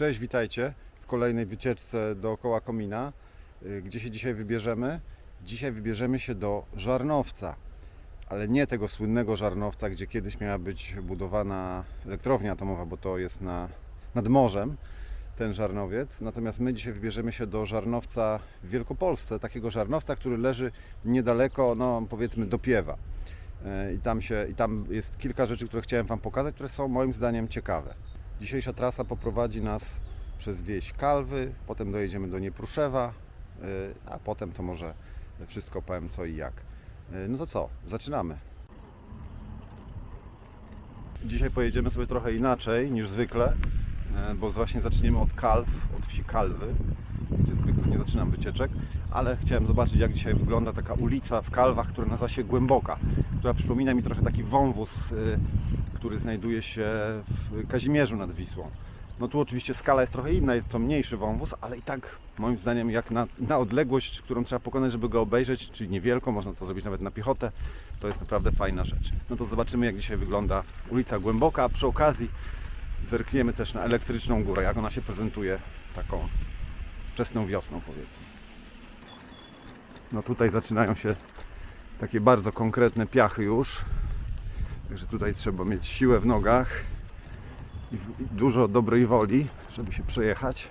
Cześć, witajcie w kolejnej wycieczce dookoła komina. Y, Gdzie się dzisiaj wybierzemy? Dzisiaj wybierzemy się do Żarnowca, ale nie tego słynnego Żarnowca, gdzie kiedyś miała być budowana elektrownia atomowa, bo to jest na, nad morzem ten Żarnowiec. Natomiast my dzisiaj wybierzemy się do Żarnowca w Wielkopolsce, takiego Żarnowca, który leży niedaleko, no powiedzmy, do Piewa. Y, I tam, się, I tam jest kilka rzeczy, które chciałem Wam pokazać, które są moim zdaniem ciekawe. Dzisiejsza trasa poprowadzi nas przez wieś Kalwy, potem dojedziemy do Niepruszewa, y, a potem to może wszystko powiem co i jak. Y, No to co, zaczynamy. Dzisiaj pojedziemy sobie trochę inaczej niż zwykle, y, bo właśnie zaczniemy od Kalw, od wsi Kalwy, gdzie zwykle nie zaczynam wycieczek, ale chciałem zobaczyć jak dzisiaj wygląda taka ulica w Kalwach, która nazywa się Głęboka, która przypomina mi trochę taki wąwóz, który znajduje się w Kazimierzu nad Wisłą. No tu oczywiście skala jest trochę inna, jest to mniejszy wąwóz, ale i tak moim zdaniem jak na, na odległość, którą trzeba pokonać, żeby go obejrzeć, czyli niewielką, można to zrobić nawet na piechotę, to jest naprawdę fajna rzecz. No to zobaczymy jak dzisiaj wygląda ulica Głęboka, a przy okazji zerkniemy też na elektryczną górę, jak ona się prezentuje taką wczesną wiosną powiedzmy. No tutaj zaczynają się takie bardzo konkretne piachy już, Także tutaj trzeba mieć siłę w nogach i dużo dobrej woli, żeby się przejechać.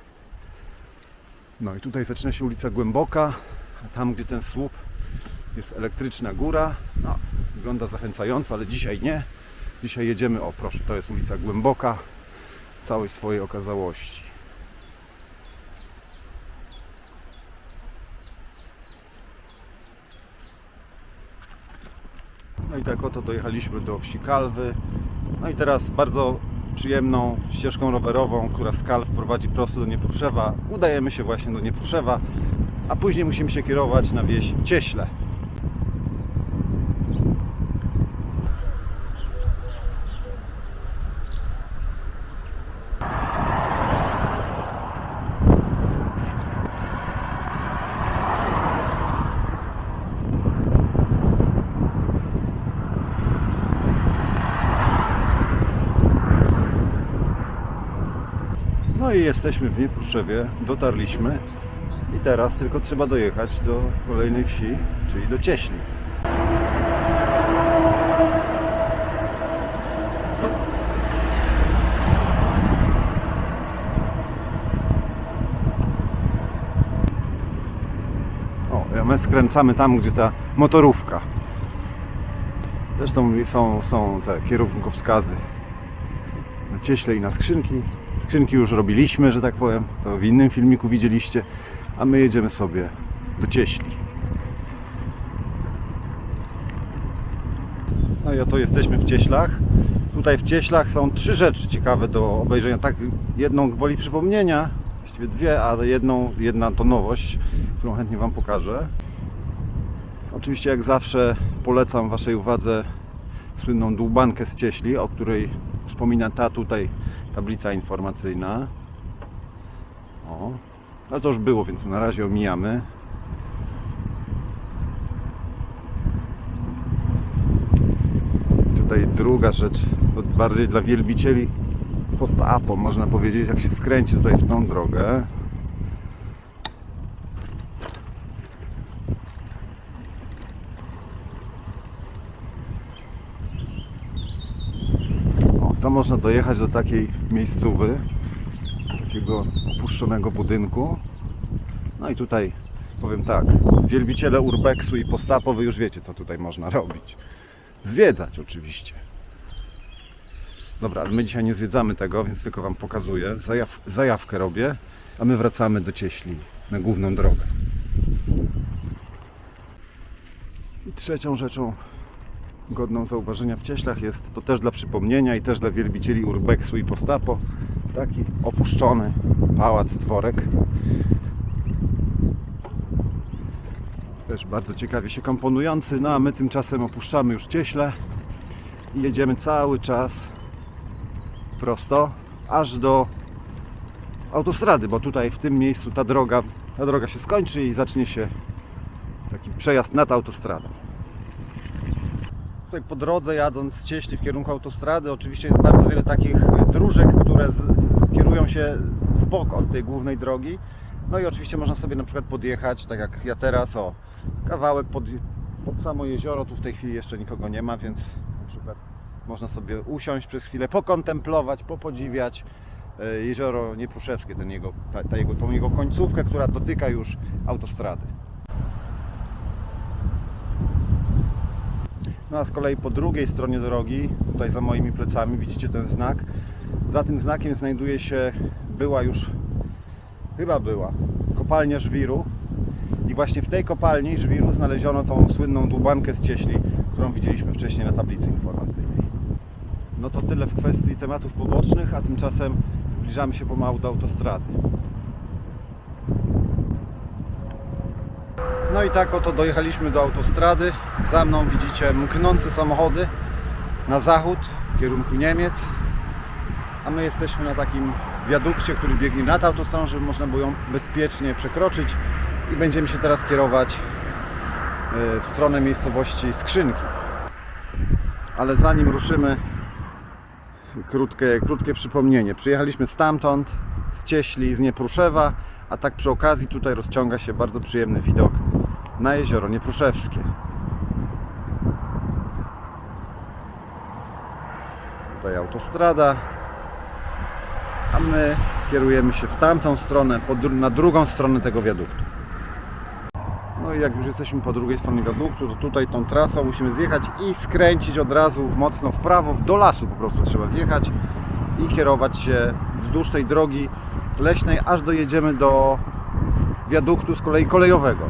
No i tutaj zaczyna się ulica Głęboka, a tam gdzie ten słup jest elektryczna góra. No, wygląda zachęcająco, ale dzisiaj nie. Dzisiaj jedziemy, o proszę, to jest ulica Głęboka całej swojej okazałości. I tak oto dojechaliśmy do wsi Kalwy. No i teraz bardzo przyjemną ścieżką rowerową, która z Kalw prowadzi prosto do Niepruszewa. Udajemy się właśnie do Niepruszewa, a później musimy się kierować na wieś Cieśle. No i jesteśmy w Niepruszewie, dotarliśmy i teraz tylko trzeba dojechać do kolejnej wsi, czyli do Cieśli. O, my skręcamy tam, gdzie ta motorówka. Zresztą są, są te kierunkowskazy na cieśle i na skrzynki. Skrzynki już robiliśmy, że tak powiem. To w innym filmiku widzieliście. A my jedziemy sobie do cieśli. No i oto jesteśmy w cieślach. Tutaj w cieślach są trzy rzeczy ciekawe do obejrzenia. Tak, jedną gwoli przypomnienia, właściwie dwie, a jedną, jedna to nowość, którą chętnie Wam pokażę. Oczywiście jak zawsze polecam Waszej uwadze słynną dłubankę z cieśli, o której wspomina ta tutaj tablica informacyjna. O, ale to już było, więc na razie omijamy. Tutaj druga rzecz, to bardziej dla wielbicieli post-apo, można powiedzieć, jak się skręci tutaj w tą drogę. Można dojechać do takiej miejscówy, takiego opuszczonego budynku. No i tutaj powiem tak, wielbiciele urbexu i postapo, wy już wiecie co tutaj można robić. Zwiedzać oczywiście. Dobra, ale my dzisiaj nie zwiedzamy tego, więc tylko Wam pokazuję. Zajaw, zajawkę robię, a my wracamy do Cieśli na główną drogę. I trzecią rzeczą godną zauważenia w Cieślach. Jest to też dla przypomnienia i też dla wielbicieli urbexu i postapo. Taki opuszczony pałac, dworek. Też bardzo ciekawie się komponujący no a my tymczasem opuszczamy już Cieśle i jedziemy cały czas prosto aż do autostrady, bo tutaj w tym miejscu ta droga, ta droga się skończy i zacznie się taki przejazd nad autostradą tutaj po drodze jadąc z Cieśli w kierunku autostrady oczywiście jest bardzo wiele takich dróżek, które z, kierują się w bok od tej głównej drogi. No i oczywiście można sobie na przykład podjechać, tak jak ja teraz, o kawałek pod, pod samo jezioro. Tu w tej chwili jeszcze nikogo nie ma, więc na przykład można sobie usiąść przez chwilę, pokontemplować, popodziwiać e, jezioro Niepruszewskie, ten jego, ta, ta jego, tą jego końcówkę, która dotyka już autostrady. No a z kolei po drugiej stronie drogi, tutaj za moimi plecami, widzicie ten znak. Za tym znakiem znajduje się, była już, chyba była, kopalnia żwiru. I właśnie w tej kopalni żwiru znaleziono tą słynną dłubankę z cieśli, którą widzieliśmy wcześniej na tablicy informacyjnej. No to tyle w kwestii tematów pobocznych, a tymczasem zbliżamy się pomału do autostrady. No i tak oto dojechaliśmy do autostrady. Za mną widzicie mknące samochody na zachód w kierunku Niemiec. A my jesteśmy na takim wiadukcie, który biegnie nad autostradą, żeby można było ją bezpiecznie przekroczyć. I będziemy się teraz kierować e, w stronę miejscowości Skrzynki. Ale zanim ruszymy, krótkie, krótkie przypomnienie. Przyjechaliśmy stamtąd, z Cieśli, z Niepruszewa, a tak przy okazji tutaj rozciąga się bardzo przyjemny widok na jezioro Niepruszewskie. Tutaj autostrada, a my kierujemy się w tamtą stronę, na drugą stronę tego wiaduktu. No i jak już jesteśmy po drugiej stronie wiaduktu, to tutaj tą trasą musimy zjechać i skręcić od razu mocno w prawo, do lasu po prostu trzeba wjechać i kierować się wzdłuż tej drogi leśnej, aż dojedziemy do wiaduktu z kolei kolejowego.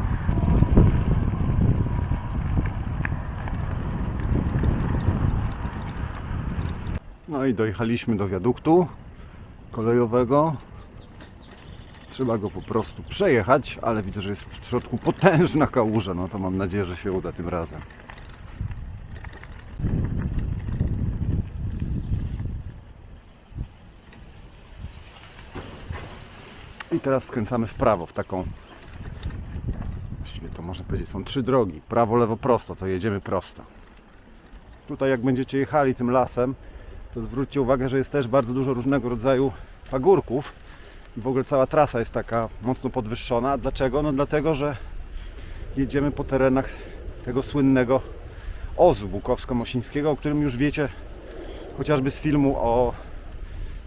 No i dojechaliśmy do wiaduktu kolejowego. Trzeba go po prostu przejechać, ale widzę, że jest w środku potężna kałuża. No to mam nadzieję, że się uda tym razem. I teraz wkręcamy w prawo, w taką. Właściwie to można powiedzieć, są trzy drogi. Prawo, lewo, prosto, to jedziemy prosto. Tutaj, jak będziecie jechali tym lasem, to zwróćcie uwagę, że jest też bardzo dużo różnego rodzaju pagórków. I w ogóle cała trasa jest taka mocno podwyższona. Dlaczego? No dlatego, że jedziemy po terenach tego słynnego Ozu Bukowsko-Mosińskiego, o którym już wiecie chociażby z filmu o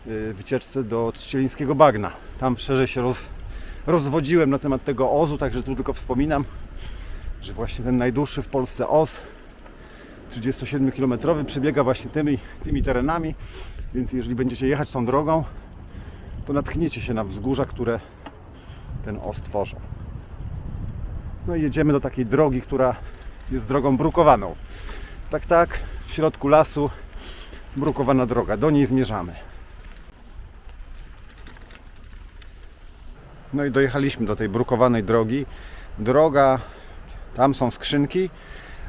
y, wycieczce do Trzcielińskiego Bagna. Tam szerzej się roz, rozwodziłem na temat tego Ozu, także tu tylko wspominam, że właśnie ten najdłuższy w Polsce Oz 37-kilometrowy przebiega właśnie tymi, tymi terenami, więc jeżeli będziecie jechać tą drogą, to natkniecie się na wzgórza, które ten os tworzą. No i jedziemy do takiej drogi, która jest drogą brukowaną. Tak, tak, w środku lasu brukowana droga, do niej zmierzamy. No i dojechaliśmy do tej brukowanej drogi. Droga, tam są skrzynki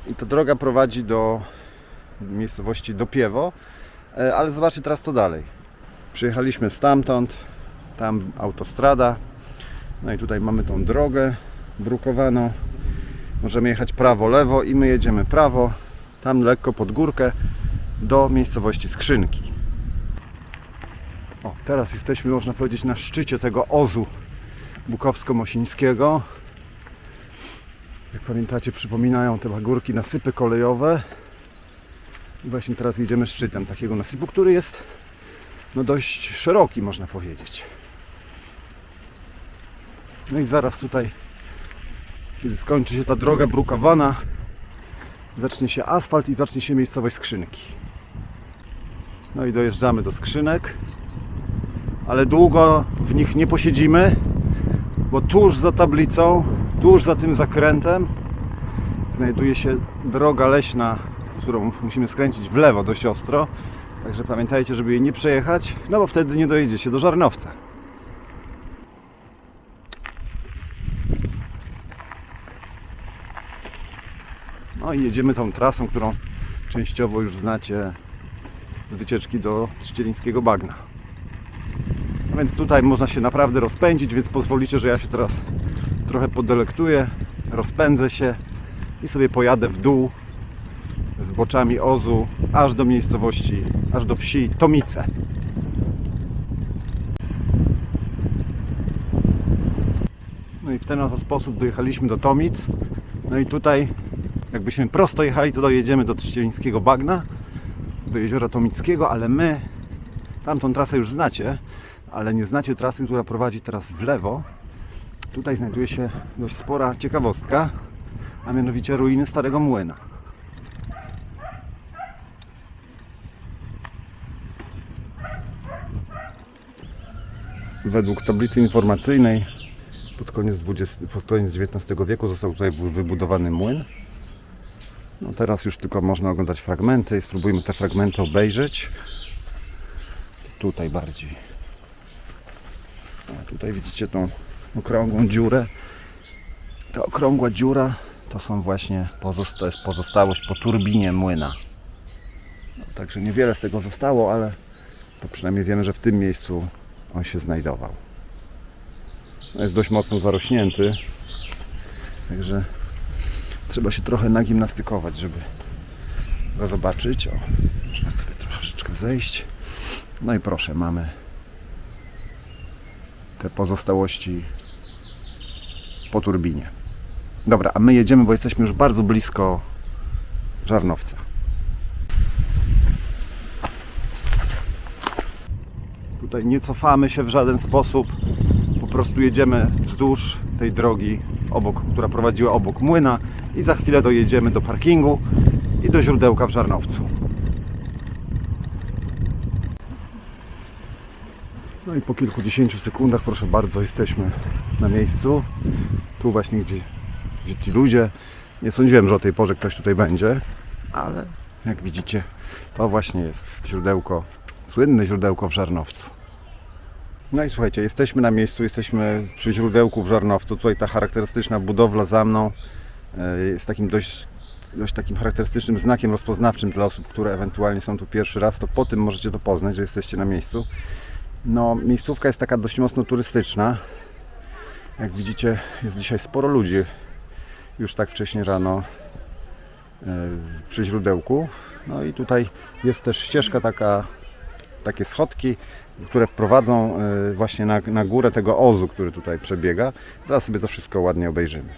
i ta droga prowadzi do miejscowości Dopiewo, E, ale zobaczcie teraz co dalej. Przyjechaliśmy stamtąd, tam autostrada, no i tutaj mamy tą drogę brukowaną. Możemy jechać prawo, lewo i my jedziemy prawo, tam lekko pod górkę do miejscowości Skrzynki. O, teraz jesteśmy, można powiedzieć, na szczycie tego ozu bukowsko-mosińskiego. Jak pamiętacie, przypominają te górki nasypy kolejowe. I właśnie teraz jedziemy szczytem takiego nasypu, który jest no dość szeroki, można powiedzieć. No i zaraz tutaj, kiedy skończy się ta droga brukowana, zacznie się asfalt i zacznie się miejscowość skrzynki. No i dojeżdżamy do skrzynek, ale długo w nich nie posiedzimy, bo tuż za tablicą, tuż za tym zakrętem znajduje się droga leśna, którą musimy skręcić w lewo dość ostro. Także pamiętajcie, żeby jej nie przejechać, no bo wtedy nie dojedziecie do Żarnowca. No i jedziemy tą trasą, którą częściowo już znacie z wycieczki do Trzcielińskiego Bagna. No więc tutaj można się naprawdę rozpędzić, więc pozwolicie, że ja się teraz trochę podelektuję, rozpędzę się i sobie pojadę w dół z boczami Ozu aż do miejscowości, aż do wsi Tomice. i w ten oto sposób dojechaliśmy do Tomic. No i tutaj, jakbyśmy prosto jechali, to dojedziemy do Trzcielińskiego Bagna, do jeziora Tomickiego, ale my tamtą trasę już znacie, ale nie znacie trasy, która prowadzi teraz w lewo. Tutaj znajduje się dość spora ciekawostka, a mianowicie ruiny Starego Młyna. Według tablicy informacyjnej pod koniec, 20, pod koniec XIX wieku został tutaj wy- wybudowany młyn. No teraz już tylko można oglądać fragmenty i spróbujmy te fragmenty obejrzeć. Tutaj bardziej. A tutaj widzicie tą okrągłą dziurę. Ta okrągła dziura to są właśnie pozosta- jest pozostałość po turbinie młyna. No, także niewiele z tego zostało, ale to przynajmniej wiemy, że w tym miejscu on się znajdował. No jest dość mocno zarośnięty, także trzeba się trochę nagimnastykować, żeby go zobaczyć. O, można sobie troszeczkę zejść. No i proszę, mamy te pozostałości po turbinie. Dobra, a my jedziemy, bo jesteśmy już bardzo blisko Żarnowca. Tutaj nie cofamy się w żaden sposób. Po prostu jedziemy wzdłuż tej drogi, obok, która prowadziła obok młyna i za chwilę dojedziemy do parkingu i do źródełka w Żarnowcu. No i po kilkudziesięciu sekundach, proszę bardzo, jesteśmy na miejscu. Tu właśnie, gdzie, gdzie ci ludzie. Nie sądziłem, że o tej porze ktoś tutaj będzie, ale jak widzicie, to właśnie jest źródełko, słynne źródełko w Żarnowcu. No i słuchajcie, jesteśmy na miejscu, jesteśmy przy źródełku w Żarnowcu. Tutaj ta charakterystyczna budowla za mną e, jest takim dość, dość takim charakterystycznym znakiem rozpoznawczym dla osób, które ewentualnie są tu pierwszy raz. To po tym możecie to poznać, że jesteście na miejscu. No, miejscówka jest taka dość mocno turystyczna. Jak widzicie, jest dzisiaj sporo ludzi już tak wcześnie rano e, przy źródełku. No i tutaj jest też ścieżka taka, takie schodki, które wprowadzą e, właśnie na, na górę tego ozu, który tutaj przebiega. Zaraz sobie to wszystko ładnie obejrzymy.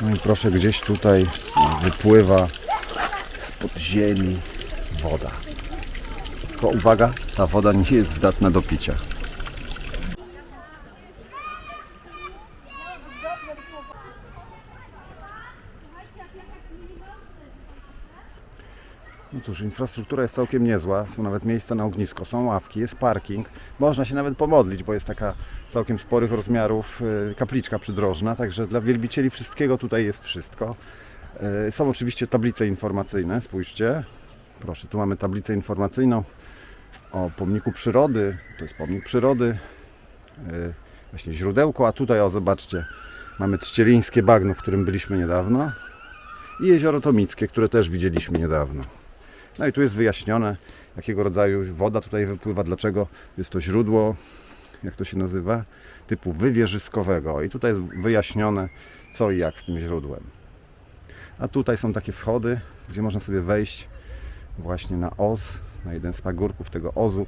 No i proszę, gdzieś tutaj wypływa spod ziemi woda. Tylko uwaga, ta woda nie jest zdatna do picia. Cóż, infrastruktura jest całkiem niezła. Są nawet miejsca na ognisko, są ławki, jest parking. Można się nawet pomodlić, bo jest taka całkiem sporych rozmiarów y, kapliczka przydrożna. Także dla wielbicieli wszystkiego tutaj jest wszystko. Y, Są oczywiście tablice informacyjne, spójrzcie. Proszę, tu mamy tablicę informacyjną o pomniku przyrody. To jest pomnik przyrody. y, Właśnie źródełko, a tutaj o zobaczcie, mamy Trzcielińskie bagno, w którym byliśmy niedawno. I jezioro Tomickie, które też widzieliśmy niedawno. No i tu jest wyjaśnione, jakiego rodzaju woda tutaj wypływa, dlaczego jest to źródło, jak to się nazywa, typu wywierzyskowego. I tutaj jest wyjaśnione, co i jak z tym źródłem. A tutaj są takie schody, gdzie można sobie wejść właśnie na oz, na jeden z pagórków tego ozu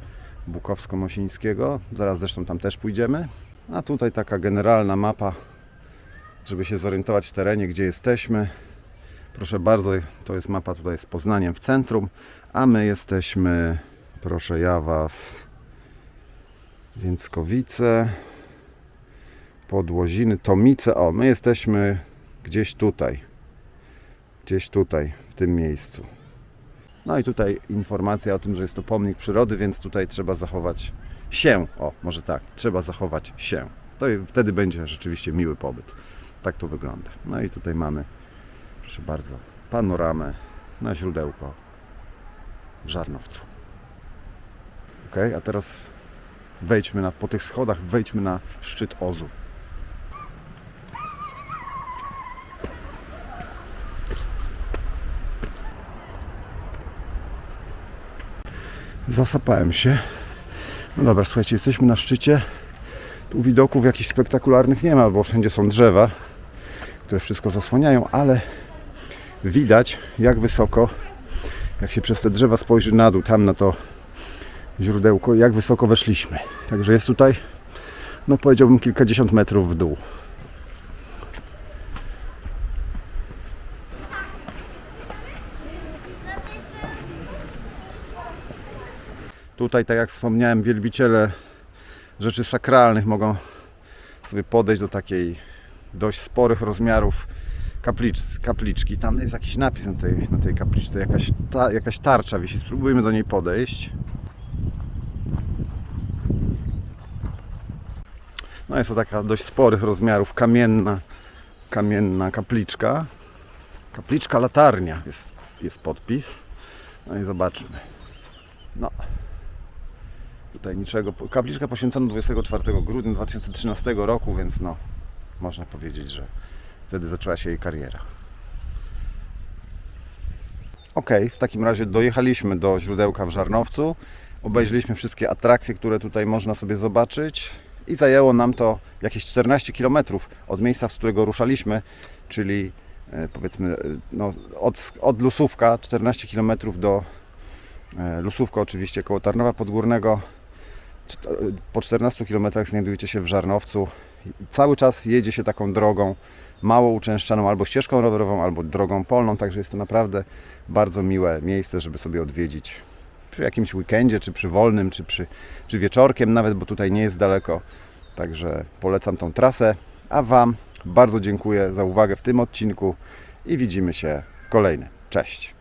bukowsko-mosińskiego. Zaraz zresztą tam też pójdziemy. A tutaj taka generalna mapa, żeby się zorientować w terenie, gdzie jesteśmy. Proszę bardzo, to jest mapa tutaj z Poznaniem w centrum, a my jesteśmy, proszę ja Was, Więckowice, Podłoziny, Tomice. O, my jesteśmy gdzieś tutaj, gdzieś tutaj, w tym miejscu. No i tutaj informacja o tym, że jest to pomnik przyrody, więc tutaj trzeba zachować się. O, może tak, trzeba zachować się. To wtedy będzie rzeczywiście miły pobyt. Tak to wygląda. No i tutaj mamy proszę bardzo, panoramę na źródełko w Żarnowcu. Ok, a teraz wejdźmy na, po tych schodach, wejdźmy na szczyt Ozu. Zasapałem się, No dobra, słuchajcie, jesteśmy na szczycie. Tu widoków jakichś spektakularnych nie ma, bo wszędzie są drzewa, które wszystko zasłaniają, ale widać jak wysoko, jak się przez te drzewa spojrzy na dół, tam na to źródełko, jak wysoko weszliśmy. Także jest tutaj, no powiedziałbym kilkadziesiąt metrów w dół. Tutaj, tak jak wspomniałem, wielbiciele rzeczy sakralnych mogą sobie podejść do takiej dość sporych rozmiarów kaplicz, kapliczki. Tam jest jakiś napis na tej, na tej kapliczce, jakaś, ta, jakaś tarcza wisi. Spróbujmy do niej podejść. No jest to taka dość sporych rozmiarów kamienna, kamienna kapliczka. Kapliczka latarnia jest, jest podpis. No i zobaczmy. No. Tutaj niczego. Kapliczka poświęcona 24 grudnia 2013 roku, więc no można powiedzieć, że wtedy zaczęła się jej kariera. Ok, w takim razie dojechaliśmy do źródełka w Żarnowcu. Obejrzeliśmy wszystkie atrakcje, które tutaj można sobie zobaczyć i zajęło nam to jakieś 14 km od miejsca, z którego ruszaliśmy, czyli e, powiedzmy e, no, od, od Lusówka 14 km do e, Lusówka oczywiście koło Tarnowa Podgórnego. Po 14 km znajdujecie się w Żarnowcu. Cały czas jedzie się taką drogą mało uczęszczaną albo ścieżką rowerową, albo drogą polną, także jest to naprawdę bardzo miłe miejsce, żeby sobie odwiedzić przy jakimś weekendzie, czy przy wolnym, czy, przy, czy wieczorkiem nawet, bo tutaj nie jest daleko. Także polecam tą trasę, a Wam bardzo dziękuję za uwagę w tym odcinku i widzimy się w kolejnym. Cześć!